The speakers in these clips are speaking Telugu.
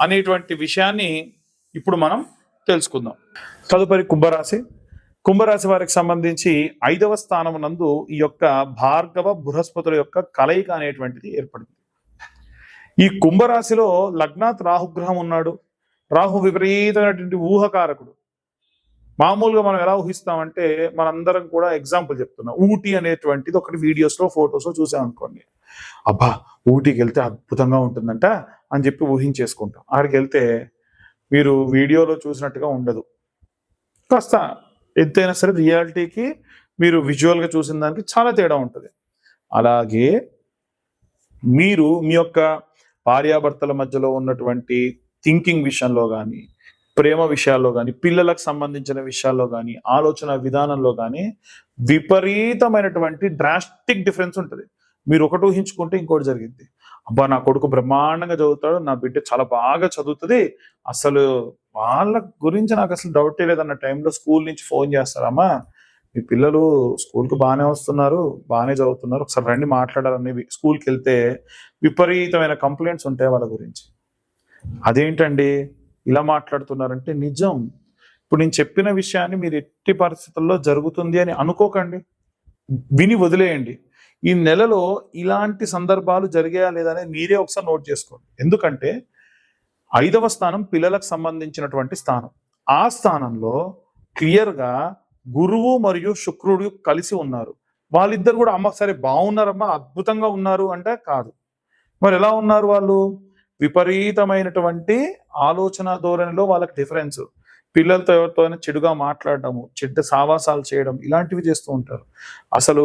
అనేటువంటి విషయాన్ని ఇప్పుడు మనం తెలుసుకుందాం. తదుపరి కుంభరాశి. కుంభరాశి వారికి సంబంధించి ఐదవ స్థానం నందు ఈ యొక్క భార్గవ బృహస్పతుల యొక్క కలయిక అనేటువంటిది ఏర్పడింది. ఈ కుంభరాశిలో లగ్నాత్ రాహుగ్రహం ఉన్నాడు. రాహు విపరీతమైనటువంటి ఊహకారకుడు. మామూలుగా మనం ఎలా ఊహిస్తామంటే మనందరం కూడా ఎగ్జాంపుల్ చెప్తున్నాం. ఊటీ అనేటువంటిది ఒకటి వీడియోస్లో ఫొటోస్లో చూసాం అనుకోండి అబ్బా ఊటీకి వెళ్తే అద్భుతంగా ఉంటుందంట అని చెప్పి ఊహించేసుకుంటాం. ఆడికి వెళ్తే మీరు వీడియోలో చూసినట్టుగా ఉండదు. కాస్త ఎంతైనా సరే రియాలిటీకి మీరు విజువల్గా చూసిన దానికి చాలా తేడా ఉంటుంది. అలాగే మీరు మీ యొక్క భార్యాభర్తల మధ్యలో ఉన్నటువంటి థింకింగ్ విషయంలో కానీ ప్రేమ విషయాల్లో కానీ పిల్లలకు సంబంధించిన విషయాల్లో కానీ ఆలోచన విధానంలో కానీ విపరీతమైనటువంటి డ్రాస్టిక్ డిఫరెన్స్ ఉంటుంది. మీరు ఒకటి ఊహించుకుంటే ఇంకోటి జరిగింది. అబ్బా నా కొడుకు బ్రహ్మాండంగా చదువుతాడు నా బిడ్డ చాలా బాగా చదువుతుంది. అసలు వాళ్ళ గురించి నాకు అసలు డౌటే లేదన్న టైంలో స్కూల్ నుంచి ఫోన్ చేస్తారమ్మా మీ పిల్లలు స్కూల్కి బాగానే వస్తున్నారు బాగానే చదువుతున్నారు. ఒకసారి రండి మాట్లాడాలని స్కూల్కి వెళ్తే విపరీతమైన కంప్లైంట్స్ ఉంటాయి వాళ్ళ గురించి. అదేంటండి? ఇలా మాట్లాడుతున్నారంటే నిజం. ఇప్పుడు నేను చెప్పిన విషయాన్ని మీరు ఎట్టి పరిస్థితుల్లో జరుగుతుంది అని అనుకోకండి. విని వదిలేయండి. ఈ నెలలో ఇలాంటి సందర్భాలు జరిగాయా లేదా మీరే ఒకసారి నోట్ చేసుకోండి. ఎందుకంటే ఐదవ స్థానం పిల్లలకు సంబంధించినటువంటి స్థానం. ఆ స్థానంలో క్లియర్గా గురువు మరియు శుక్రుడు కలిసి ఉన్నారు. వాళ్ళిద్దరు కూడా అమ్మ సరే బాగున్నారమ్మా అద్భుతంగా ఉన్నారు అంటే కాదు. మరి ఎలా ఉన్నారు వాళ్ళు? విపరీతమైనటువంటి ఆలోచన ధోరణిలో వాళ్ళకి డిఫరెన్స్. పిల్లలతో ఎవరితో చెడుగా మాట్లాడటము చెడ్డ సావాసాలు చేయడం ఇలాంటివి చేస్తూ ఉంటారు. అసలు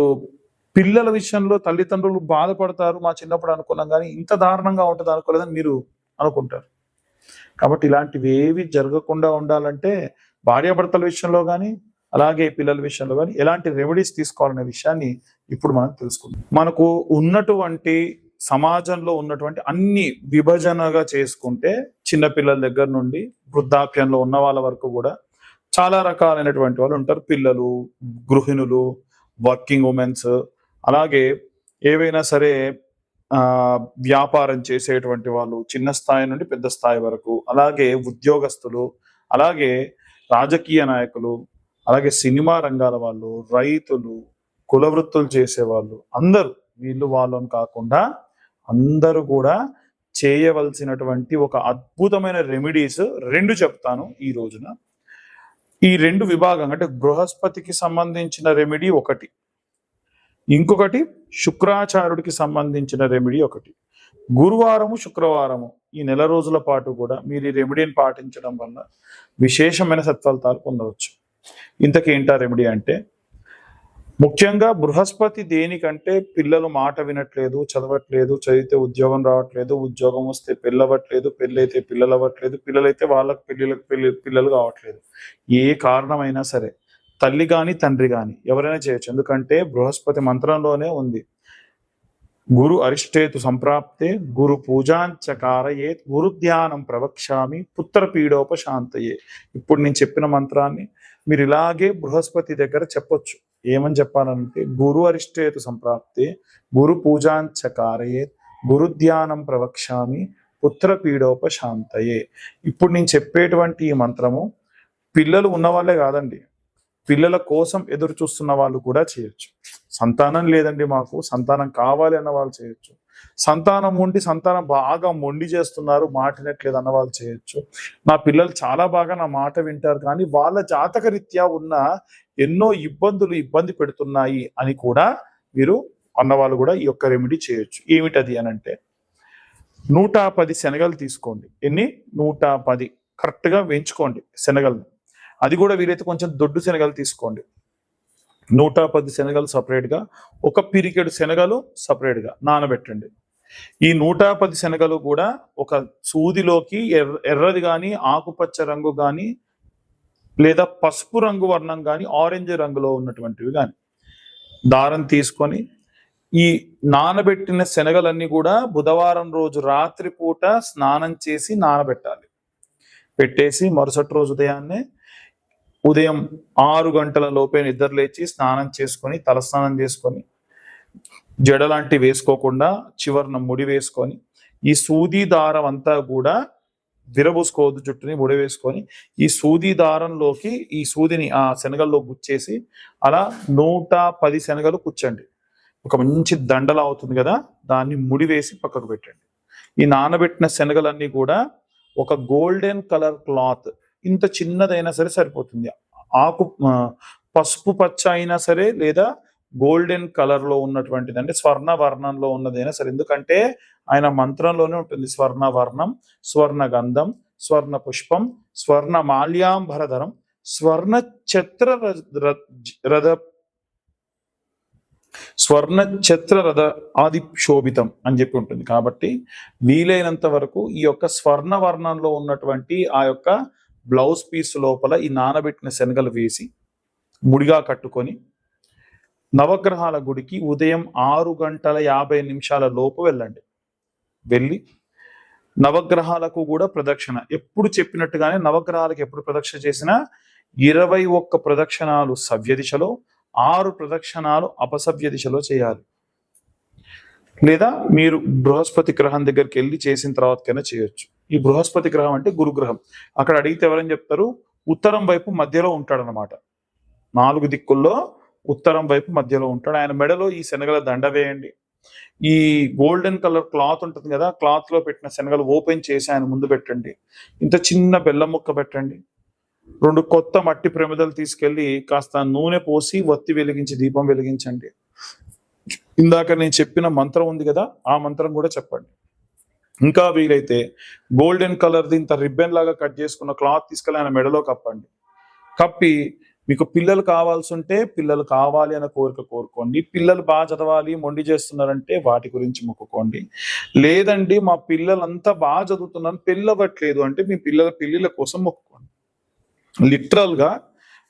పిల్లల విషయంలో తల్లిదండ్రులు బాధపడతారు మా చిన్నప్పుడు అనుకున్నాం కానీ ఇంత దారుణంగా ఉంటుంది అనుకోలేదని మీరు అనుకుంటారు. కాబట్టి ఇలాంటివి ఏవి జరగకుండా ఉండాలంటే భార్యాభర్తల విషయంలో కానీ అలాగే పిల్లల విషయంలో కానీ ఎలాంటి రెమెడీస్ తీసుకోవాలనే విషయాన్ని ఇప్పుడు మనం తెలుసుకుందాం. మనకు ఉన్నటువంటి సమాజంలో ఉన్నటువంటి అన్ని విభజనగా చేసుకుంటే చిన్నపిల్లల దగ్గర నుండి వృద్ధాప్యంలో ఉన్న వాళ్ళ వరకు కూడా చాలా రకాలైనటువంటి వాళ్ళు ఉంటారు. పిల్లలు గృహిణులు వర్కింగ్ ఉమెన్స్ అలాగే ఏవైనా సరే వ్యాపారం చేసేటువంటి వాళ్ళు చిన్న స్థాయి నుండి పెద్ద స్థాయి వరకు అలాగే ఉద్యోగస్తులు అలాగే రాజకీయ నాయకులు అలాగే సినిమా రంగాల వాళ్ళు రైతులు కుల వృత్తులు చేసేవాళ్ళు అందరూ వీళ్ళు వాళ్ళని కాకుండా అందరూ కూడా చేయవలసినటువంటి ఒక అద్భుతమైన రెమెడీస్ రెండు చెప్తాను ఈ రోజున. ఈ రెండు విభాగం అంటే బృహస్పతికి సంబంధించిన రెమెడీ ఒకటి. ఇంకొకటి శుక్రాచార్యుడికి సంబంధించిన రెమెడీ ఒకటి. గురువారము శుక్రవారము ఈ నెల రోజుల పాటు కూడా మీరు ఈ రెమెడీని పాటించడం వల్ల విశేషమైన సత్ఫలితాలు పొందవచ్చు. ఇంతకేంటా రెమెడీ అంటే ముఖ్యంగా బృహస్పతి దేనికంటే పిల్లలు మాట వినట్లేదు చదవట్లేదు చదివితే ఉద్యోగం రావట్లేదు ఉద్యోగం వస్తే పెళ్ళవట్లేదు పెళ్ళైతే పిల్లలు అవ్వట్లేదు పిల్లలైతే వాళ్ళకి పెళ్ళిళ్ళకి పెళ్ళి పిల్లలు కావట్లేదు. ఏ కారణమైనా సరే తల్లి గాని తండ్రి గాని ఎవరైనా చేయొచ్చు. ఎందుకంటే బృహస్పతి మంత్రంలోనే ఉంది. గురు అరిష్టేతు సంప్రాప్తే గురు పూజాంచకారయే గురు ధ్యానం ప్రవక్ష్యామి పుత్ర పీడోపశాంతయే. ఇప్పుడు నేను చెప్పిన మంత్రాన్ని మీరు ఇలాగే బృహస్పతి దగ్గర చెప్పొచ్చు. ఏమని చెప్పాలంటే గురు అరిష్టేతు సంప్రాప్తే గురు పూజాంచకారయే గురు ధ్యానం ప్రవక్ష్యామి పుత్ర పీడోపశాంతయే. ఇప్పుడు నేను చెప్పేటువంటి ఈ మంత్రము పిల్లలు ఉన్నవాళ్ళే కాదండి. పిల్లల కోసం ఎదురు చూస్తున్న వాళ్ళు కూడా చేయొచ్చు. సంతానం లేదండి మాకు సంతానం కావాలి అన్న వాళ్ళు చేయొచ్చు. సంతానం ఉండి సంతానం బాగా మొండి చేస్తున్నారు మాటినట్లేదు అన్న వాళ్ళు చేయొచ్చు. నా పిల్లలు చాలా బాగా నా మాట వింటారు కానీ వాళ్ళ జాతక రీత్యా ఉన్న ఎన్నో ఇబ్బందులు ఇబ్బంది పెడుతున్నాయి అని కూడా మీరు అన్నవాళ్ళు కూడా ఈ యొక్క రెమెడీ చేయొచ్చు. ఏమిటది అని అంటే నూట పది శనగలు తీసుకోండి. ఎన్ని? నూట పది. కరెక్ట్గా వేయించుకోండి శనగలు అది కూడా వీలైతే కొంచెం దొడ్డు శనగలు తీసుకోండి. నూట పది శనగలు సపరేట్గా ఒక పిరికెడు శనగలు సపరేట్గా నానబెట్టండి. ఈ నూట పది శనగలు కూడా ఒక సూదిలోకి ఎర్ర ఎర్రది కానీ ఆకుపచ్చ రంగు కానీ లేదా పసుపు రంగు వర్ణం కానీ ఆరెంజ్ రంగులో ఉన్నటువంటివి కానీ దారం తీసుకొని ఈ నానబెట్టిన శనగలన్నీ కూడా బుధవారం రోజు రాత్రి పూట స్నానం చేసి నానబెట్టాలి. పెట్టేసి మరుసటి రోజు ఉదయాన్నే ఉదయం ఆరు గంటల లోపే నిద్ర లేచి స్నానం చేసుకొని తలస్నానం చేసుకొని జడ లాంటివి వేసుకోకుండా చివరన ముడి వేసుకొని ఈ సూది దారం అంతా కూడా విరబూసుకోవద్దు చుట్టూని ముడి వేసుకొని ఈ సూది దారంలోకి ఈ సూదిని ఆ శనగల్లో గుచ్చేసి అలా నూట పది శనగలు కూర్చండి ఒక మంచి దండలా అవుతుంది కదా దాన్ని ముడి వేసి పక్కకు పెట్టండి. ఈ నానబెట్టిన శనగలన్నీ కూడా ఒక గోల్డెన్ కలర్ క్లాత్ ఇంత చిన్నదైనా సరే సరిపోతుంది. ఆకు పసుపు పచ్చ అయినా సరే లేదా గోల్డెన్ కలర్లో ఉన్నటువంటిది అంటే స్వర్ణ వర్ణంలో ఉన్నదైనా సరే. ఎందుకంటే ఆయన మంత్రంలోనే ఉంటుంది. స్వర్ణ వర్ణం స్వర్ణ గంధం స్వర్ణ పుష్పం స్వర్ణ మాల్యాంబరధరం స్వర్ణ ఛత్ర రథ స్వర్ణ ఛత్ర రథ ఆది శోభితం అని చెప్పి ఉంటుంది. కాబట్టి వీలైనంత వరకు ఈ యొక్క స్వర్ణ వర్ణంలో ఉన్నటువంటి ఆ యొక్క బ్లౌజ్ పీస్ లోపల ఈ నానబెట్టిన శనగలు వేసి ముడిగా కట్టుకొని నవగ్రహాల గుడికి ఉదయం ఆరు గంటల యాభై నిమిషాల లోపు వెళ్ళండి. వెళ్ళి నవగ్రహాలకు కూడా ప్రదక్షిణ. ఎప్పుడు చెప్పినట్టుగానే నవగ్రహాలకు ఎప్పుడు ప్రదక్షిణ చేసినా ఇరవై ఒక్క ప్రదక్షిణాలు సవ్య దిశలో ఆరు ప్రదక్షిణాలు అపసవ్య దిశలో చేయాలి. లేదా మీరు బృహస్పతి గ్రహం దగ్గరికి వెళ్ళి చేసిన తర్వాతకైనా చేయొచ్చు. ఈ బృహస్పతి గ్రహం అంటే గురుగ్రహం. అక్కడ అడిగితే ఎవరని చెప్తారు? ఉత్తరం వైపు మధ్యలో ఉంటాడనమాట నాలుగు దిక్కుల్లో ఉత్తరం వైపు మధ్యలో ఉంటాడు. ఆయన మెడలో ఈ శనగల దండ వేయండి. ఈ గోల్డెన్ కలర్ క్లాత్ ఉంటుంది కదా క్లాత్లో పెట్టిన శనగలు ఓపెన్ చేసి ఆయన ముందు పెట్టండి. ఇంత చిన్న బెల్లం ముక్క పెట్టండి. రెండు కొత్త మట్టి ప్రమిదలు తీసుకెళ్ళి కాస్త నూనె పోసి వత్తి వెలిగించి దీపం వెలిగించండి. ఇందాక నేను చెప్పిన మంత్రం ఉంది కదా ఆ మంత్రం కూడా చెప్పండి. ఇంకా వీలైతే గోల్డెన్ కలర్ది ఇంత రిబ్బన్ లాగా కట్ చేసుకున్న క్లాత్ తీసుకెళ్ళి ఆయన మెడలో కప్పండి. కప్పి మీకు పిల్లలు కావాల్సి ఉంటే పిల్లలు కావాలి అన్న కోరిక కోరుకోండి. పిల్లలు బాగా చదవాలి మొండి చేస్తున్నారంటే వాటి గురించి మొక్కుకోండి. లేదండి మా పిల్లలంతా బాగా చదువుతున్నారు పెళ్ళవట్లేదు అంటే మీ పిల్లల పెళ్ళిళ్ళ కోసం మొక్కుకోండి. లిటరల్గా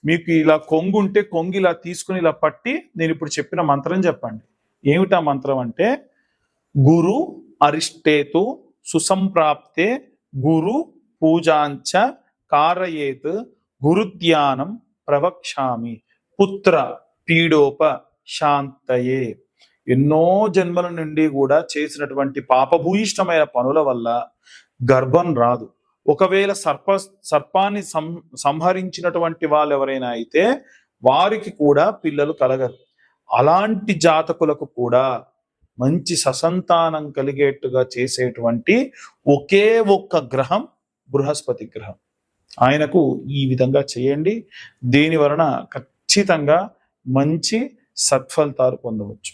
మీకు ఇలా కొంగు ఉంటే కొంగు ఇలా తీసుకుని ఇలా పట్టి నేను ఇప్పుడు చెప్పిన మంత్రం చెప్పండి. ఏమిటా మంత్రం అంటే గురు అరిష్టేతు సుసంప్రాప్తే గురు పూజాంచ కారయేత్ గురుధ్యానం ప్రవక్షామి పుత్ర పీడోప శాంతయే. ఎన్నో జన్మల నుండి కూడా చేసినటువంటి పాపభూయిష్టమైన పనుల వల్ల గర్భం రాదు. ఒకవేళ సర్ప సర్పాన్ని సం సంహరించినటువంటి వాళ్ళు ఎవరైనా అయితే వారికి కూడా పిల్లలు కలగరు. అలాంటి జాతకులకు కూడా మంచి ససంతానం కలిగేట్టుగా చేసేటువంటి ఒకే ఒక్క గ్రహం బృహస్పతి గ్రహం. ఆయనకు ఈ విధంగా చేయండి. దీని వలన ఖచ్చితంగా మంచి సత్ఫలితాలు పొందవచ్చు.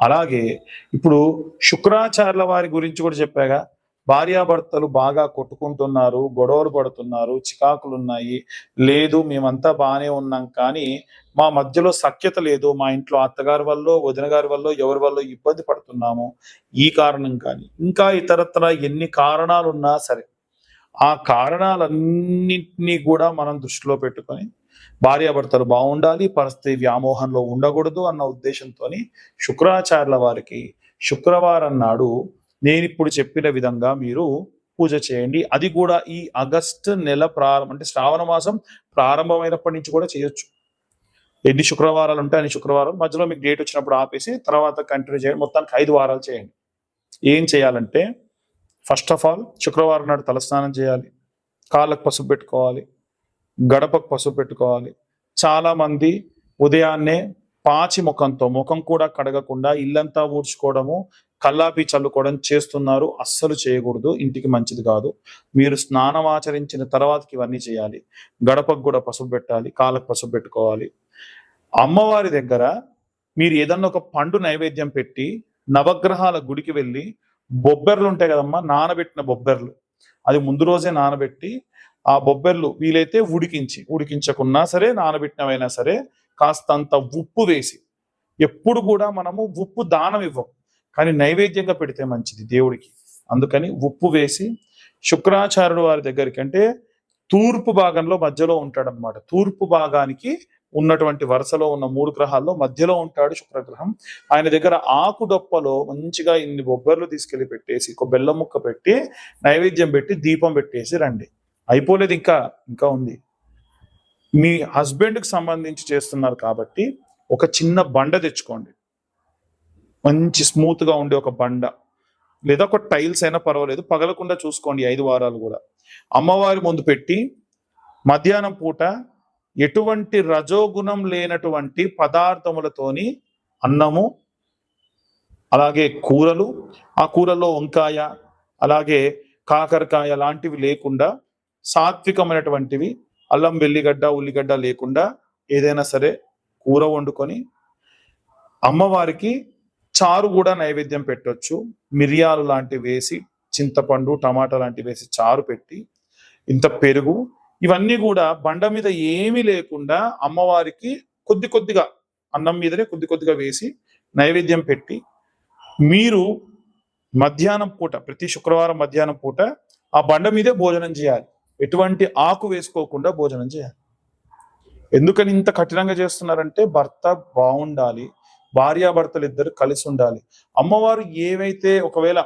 అలాగే ఇప్పుడు శుక్రాచార్యుల వారి గురించి కూడా చెప్పాగా. భార్యాభర్తలు బాగా కొట్టుకుంటున్నారు గొడవలు పడుతున్నారు చికాకులు ఉన్నాయి లేదు మేమంతా బాగానే ఉన్నాం కానీ మా మధ్యలో సఖ్యత లేదు. మా ఇంట్లో అత్తగారి వల్ల వదిన గారి వల్ల ఎవరి వల్ల ఇబ్బంది పడుతున్నాము? ఈ కారణం కానీ ఇంకా ఇతరత్ర ఎన్ని కారణాలు ఉన్నా సరే ఆ కారణాలన్నింటినీ కూడా మనం దృష్టిలో పెట్టుకొని భార్యాభర్తలు బాగుండాలి పరిస్థితి వ్యామోహంలో ఉండకూడదు అన్న ఉద్దేశంతో శుక్రాచార్యుల వారికి శుక్రవారం నాడు నేను ఇప్పుడు చెప్పిన విధంగా మీరు పూజ చేయండి. అది కూడా ఈ ఆగస్టు నెల ప్రారంభం అంటే శ్రావణ మాసం ప్రారంభమైనప్పటి నుంచి కూడా చేయొచ్చు. ఎన్ని శుక్రవారాలు ఉంటాయి అన్ని శుక్రవారం మధ్యలో మీకు డేట్ వచ్చినప్పుడు ఆపేసి తర్వాత కంటిన్యూ చేయండి. మొత్తానికి ఐదు వారాలు చేయండి. ఏం చేయాలంటే ఫస్ట్ ఆఫ్ ఆల్ శుక్రవారం నాడు తలస్నానం చేయాలి. కాళ్ళకు పసుపు పెట్టుకోవాలి. గడపకు పసుపు పెట్టుకోవాలి. చాలామంది ఉదయాన్నే పాచి ముఖంతో ముఖం కూడా కడగకుండా ఇల్లంతా ఊడ్చుకోవడము కల్లాపి చల్లుకోవడం చేస్తున్నారు. అస్సలు చేయకూడదు. ఇంటికి మంచిది కాదు. మీరు స్నానం ఆచరించిన తర్వాతకి ఇవన్నీ చేయాలి. గడపకు కూడా పసుపు పెట్టాలి. కాళ్ళకు పసుపు పెట్టుకోవాలి. అమ్మవారి దగ్గర మీరు ఏదన్నా ఒక పండు నైవేద్యం పెట్టి నవగ్రహాల గుడికి వెళ్ళి బొబ్బెర్లు ఉంటాయి కదమ్మా నానబెట్టిన బొబ్బెర్లు. అది ముందు రోజే నానబెట్టి ఆ బొబ్బెర్లు వీలైతే ఉడికించి ఉడికించకున్నా సరే నానబెట్టినవైనా సరే కాస్తంత ఉప్పు వేసి ఎప్పుడు కూడా మనము ఉప్పు దానం ఇవ్వం. కానీ నైవేద్యంగా పెడితే మంచిది దేవుడికి. అందుకని ఉప్పు వేసి శుక్రాచార్యుడు వారి దగ్గరికి అంటే తూర్పు భాగంలో మధ్యలో ఉంటాడు అనమాట తూర్పు భాగానికి ఉన్నటువంటి వరుసలో ఉన్న మూడు గ్రహాల్లో మధ్యలో ఉంటాడు శుక్రగ్రహం. ఆయన దగ్గర ఆకు డొప్పలో మంచిగా ఇన్ని బొబ్బర్లు తీసుకెళ్ళి పెట్టేసి ఒక బెల్లం ముక్క పెట్టి నైవేద్యం పెట్టి దీపం పెట్టేసి రండి. అయిపోలేదు ఇంకా ఇంకా ఉంది. మీ హస్బెండ్కి సంబంధించి చేస్తున్నారు కాబట్టి ఒక చిన్న బండ తెచ్చుకోండి. మంచి స్మూత్గా ఉండే ఒక బండ. లేదా ఒక టైల్స్ అయినా పర్వాలేదు. పగలకుండా చూసుకోండి ఐదు వారాలు కూడా. అమ్మవారి ముందు పెట్టి మధ్యాహ్నం పూట ఎటువంటి రజోగుణం లేనటువంటి పదార్థములతోని అన్నము అలాగే కూరలు ఆ కూరలో వంకాయ అలాగే కాకరకాయ లాంటివి లేకుండా సాత్వికమైనటువంటివి అల్లం వెల్లిగడ్డ ఉల్లిగడ్డ లేకుండా ఏదైనా సరే కూర వండుకొని అమ్మవారికి చారు కూడా నైవేద్యం పెట్టొచ్చు. మిరియాలు లాంటివి వేసి చింతపండు టమాటా లాంటివి వేసి చారు పెట్టి ఇంత పెరుగు ఇవన్నీ కూడా బండ మీద ఏమీ లేకుండా అమ్మవారికి కొద్ది కొద్దిగా అన్నం మీదనే కొద్ది కొద్దిగా వేసి నైవేద్యం పెట్టి మీరు మధ్యాహ్నం పూట ప్రతి శుక్రవారం మధ్యాహ్నం పూట ఆ బండ మీదే భోజనం చేయాలి. ఎటువంటి ఆకు వేసుకోకుండా భోజనం చేయాలి. ఎందుకని ఇంత కఠినంగా చేస్తున్నారంటే భర్త బాగుండాలి. భార్యాభర్తలు ఇద్దరు కలిసి ఉండాలి అమ్మవారు ఏవైతే ఒకవేళ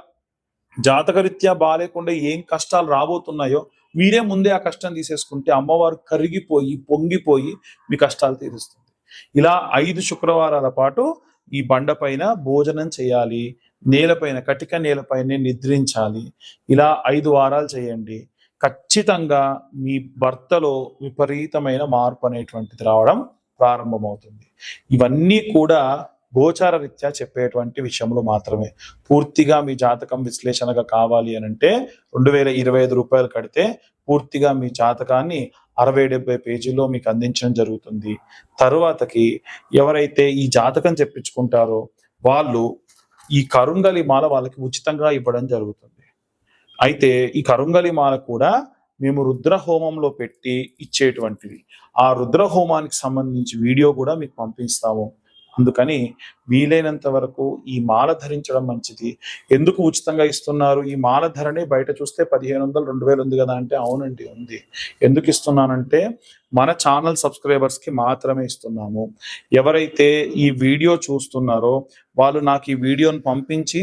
జాతకరీత్యా బాగాలేకుండా ఏం కష్టాలు రాబోతున్నాయో మీరే ముందే ఆ కష్టం తీసేసుకుంటే అమ్మవారు కరిగిపోయి పొంగిపోయి మీ కష్టాలు తీరుస్తుంది. ఇలా ఐదు శుక్రవారాల పాటు ఈ బండ పైన భోజనం చేయాలి. నేలపైన కటిక నేలపైనే నిద్రించాలి. ఇలా ఐదు వారాలు చేయండి. ఖచ్చితంగా మీ భర్తలో విపరీతమైన మార్పు అనేటువంటిది రావడం ప్రారంభమవుతుంది. ఇవన్నీ కూడా గోచార రీత్యా చెప్పేటువంటి విషయంలో మాత్రమే. పూర్తిగా మీ జాతకం విశ్లేషణగా కావాలి అని అంటే రెండు వేల ఇరవై ఐదు రూపాయలు కడితే పూర్తిగా మీ జాతకాన్ని అరవై డెబ్బై పేజీలో మీకు అందించడం జరుగుతుంది. తరువాతకి ఎవరైతే ఈ జాతకం చెప్పించుకుంటారో వాళ్ళు ఈ కరుంగలి మాల వాళ్ళకి ఉచితంగా ఇవ్వడం జరుగుతుంది. అయితే ఈ కరుంగలి మాల కూడా మేము రుద్ర హోమంలో పెట్టి ఇచ్చేటువంటిది. ఆ రుద్ర హోమానికి సంబంధించి వీడియో కూడా మీకు పంపిస్తాము. అందుకని వీలైనంత వరకు ఈ మాల ధరించడం మంచిది. ఎందుకు ఉచితంగా ఇస్తున్నారు? ఈ మాల ధరని బయట చూస్తే పదిహేను వందలు రెండు వేలు ఉంది కదా అంటే అవునండి ఉంది. ఎందుకు ఇస్తున్నానంటే మన ఛానల్ సబ్స్క్రైబర్స్కి మాత్రమే ఇస్తున్నాము. ఎవరైతే ఈ వీడియో చూస్తున్నారో వాళ్ళు నాకు ఈ వీడియోని పంపించి